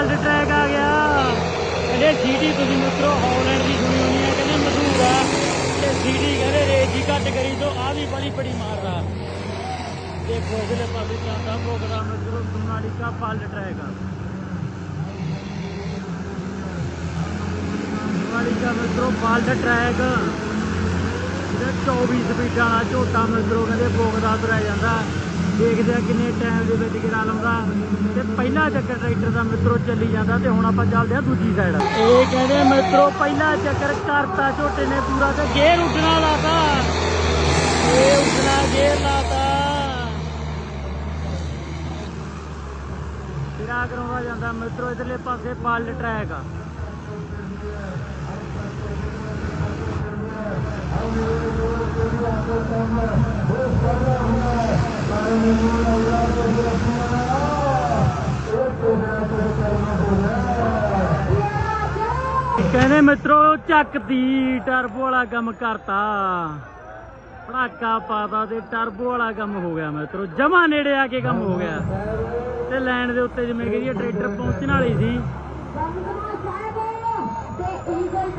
ਪਾਲਟ track ਆ ਗਿਆ। ਕਹਿੰਦੇ ਸੀਟੀ ਤੁਸੀਂ ਮਿੱਤਰੋ ਹਾਲੈਂਡ ਦੀ ਸੁਣੀ ਹੋਣੀ ਹੈ, ਕਹਿੰਦੇ ਮਸ਼ਹੂਰ ਆ। ਤੇ ਸੀਟੀ ਕਹਿੰਦੇ ਰੇਸ ਜੀ ਘੱਟ ਕਰੀ ਤੋਂ ਆ ਵੀ ਬੜੀ ਬੜੀ ਮਾਰਦਾ ਦੇਖੋ ਅਗਲੇ ਪਾਸੇ ਚੱਲਦਾ ਪ੍ਰੋਗਰਾਮ ਮਿੱਤਰੋ ਸੋਨਾਲੀਕਾ ਪਾਲਟ ਟਰੈਕ ਆ। ਸੋਨਾਲੀਕਾ ਮਿੱਤਰੋ ਪਾਲਟ ਟਰੈਕ ਇਹਦਾ 24 ਸਪੀਡਾਂ ਵਾਲਾ ਝੋਟਾ ਮਿੱਤਰੋ, ਕਹਿੰਦੇ ਬੋਗਦਾ ਤੁਰਿਆ ਜਾਂਦਾ। ਦੇਖਦੇ ਆ ਕਿੰਨੇ ਟਾਈਮ ਦੇ ਵਿੱਚ ਗਿਰਾ ਲਾਉਂਦਾ। ਤੇ ਪਹਿਲਾ ਚੱਕਰ ਟਰੈਕਟਰ ਦਾ ਮਿੱਤਰੋ ਚੱਲੀ ਜਾਂਦਾ ਤੇ ਹੁਣ ਆਪਾਂ ਚੱਲਦੇ ਆ ਦੂਜੀ ਸਾਈਡ ਇਹ ਕਹਿੰਦੇ ਮਿੱਤਰੋ ਪਹਿਲਾ ਚੱਕਰ ਕਰਤਾ, ਝੋਟੇ ਨੇ ਪੂਰਾ ਤੇ ਗੇਅਰ ਉੱਡਣਾ ਲਾਤਾ। ਇਹ ਉੱਡਣਾ, ਗੇਰ ਲਾਤਾ। ਸਿਰਾ ਕਰਾਉਂਦਾ ਜਾਂਦਾ ਮਿੱਤਰੋ, ਇਧਰਲੇ ਪਾਸੇ ਪਾਲ ਟਰੈਕ ਆ। ਕਹਿੰਦੇ ਮਿੱਤਰੋ ਚੱਕਦੀ ਟਰਬੋ ਵਾਲਾ ਕੰਮ ਕਰਤਾ। ਪੜਾਕਾ ਪਾਤਾ ਤੇ ਟਰਬੋ ਵਾਲਾ ਕੰਮ ਹੋ ਗਿਆ ਮਿੱਤਰੋ। ਜਮਾ ਨੇੜੇ ਆ ਕੇ ਕੰਮ ਹੋ ਗਿਆ। ਤੇ ਲਾਈਨ ਦੇ ਉੱਤੇ ਜਿਵੇਂ ਕਹੀਏ ਟਰੈਕਟਰ ਪਹੁੰਚਣ ਵਾਲੀ ਸੀ। ਤੇ ਈਗਲ